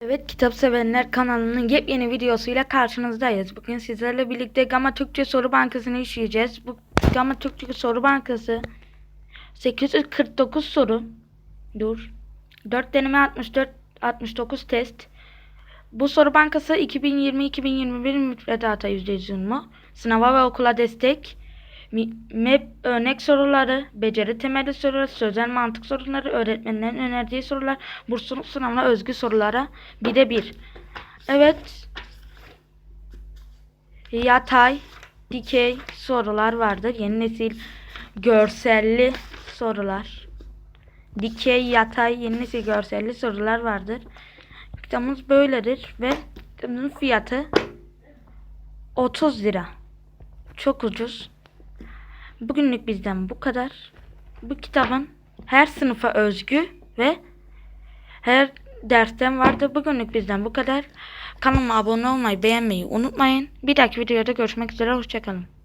Evet Kitap Sevenler kanalının yepyeni videosuyla karşınızdayız. Bugün sizlerle birlikte Gama Türkçe Soru Bankası'nı işleyeceğiz. Bu Gama Türkçe Soru Bankası 849 soru. Dur. 4 deneme 64 69 test. Bu soru bankası 2020-2021 müfredata %100 mu? Sınava ve okula destek. MEP örnek soruları, beceri temelli sorular, sözel mantık soruları, öğretmenlerin önerdiği sorular, bursluluk sınavına özgü sorulara bire bir. Evet. Yatay, dikey sorular vardır. Yeni nesil görselli sorular. Dikey, yatay, yeni nesil görselli sorular vardır. Kitabımız böyledir ve kitabımızın fiyatı 30 lira. Çok ucuz. Bugünlük bizden bu kadar. Bu kitabın her sınıfa özgü ve her dersten vardı. Bugünlük bizden bu kadar. Kanalıma abone olmayı, beğenmeyi unutmayın. Bir dahaki videoda görüşmek üzere. Hoşçakalın.